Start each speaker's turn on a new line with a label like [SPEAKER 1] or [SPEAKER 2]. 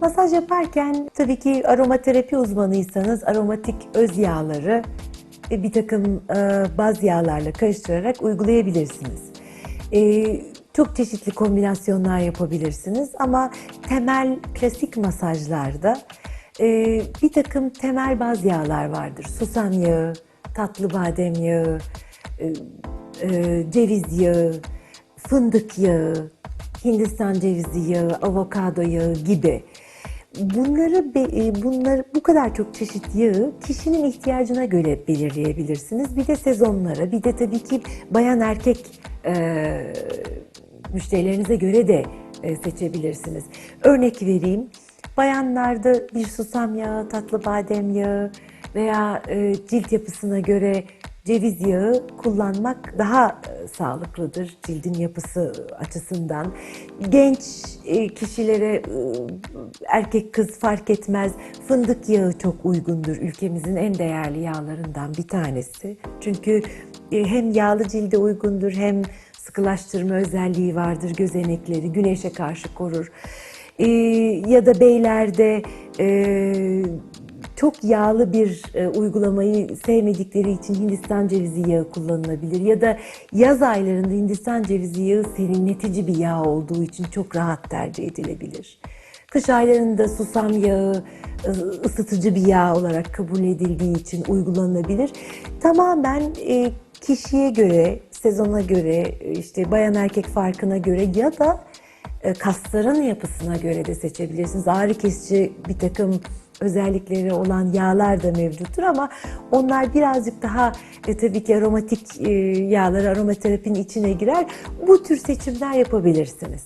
[SPEAKER 1] Masaj yaparken tabii ki aromaterapi uzmanıysanız aromatik öz yağları bir takım e, baz yağlarla karıştırarak uygulayabilirsiniz. E, çok çeşitli kombinasyonlar yapabilirsiniz ama temel klasik masajlarda e, bir takım temel baz yağlar vardır. Susam yağı, tatlı badem yağı, ceviz yağı, fındık yağı, Hindistan cevizi yağı, avokado yağı gibi. Bunları e, bunları bu kadar çok çeşit yağı kişinin ihtiyacına göre belirleyebilirsiniz. Bir de sezonlara, bir de tabii ki bayan erkek e, müşterilerinize göre de e, seçebilirsiniz. Örnek vereyim. Bayanlarda bir susam yağı, tatlı badem yağı veya e, cilt yapısına göre ceviz yağı kullanmak daha e, sağlıklıdır cildin yapısı açısından. Genç e, kişilere e, erkek kız fark etmez fındık yağı çok uygundur. Ülkemizin en değerli yağlarından bir tanesi. Çünkü hem yağlı cilde uygundur hem sıkılaştırma özelliği vardır. Gözenekleri güneşe karşı korur. Ya da beylerde çok yağlı bir e, uygulamayı sevmedikleri için Hindistan cevizi yağı kullanılabilir. Ya da yaz aylarında Hindistan cevizi yağı serinletici bir yağ olduğu için çok rahat tercih edilebilir. Kış aylarında susam yağı ısıtıcı bir yağ olarak kabul edildiği için uygulanabilir. Tamamen e, kişiye göre, sezona göre, e, işte bayan erkek farkına göre ya da e, kasların yapısına göre de seçebilirsiniz. Ağrı kesici bir takım özellikleri olan yağlar da mevcuttur ama onlar birazcık daha e, tabii ki aromatik e, yağlar aromaterapinin içine girer. Bu tür seçimler yapabilirsiniz.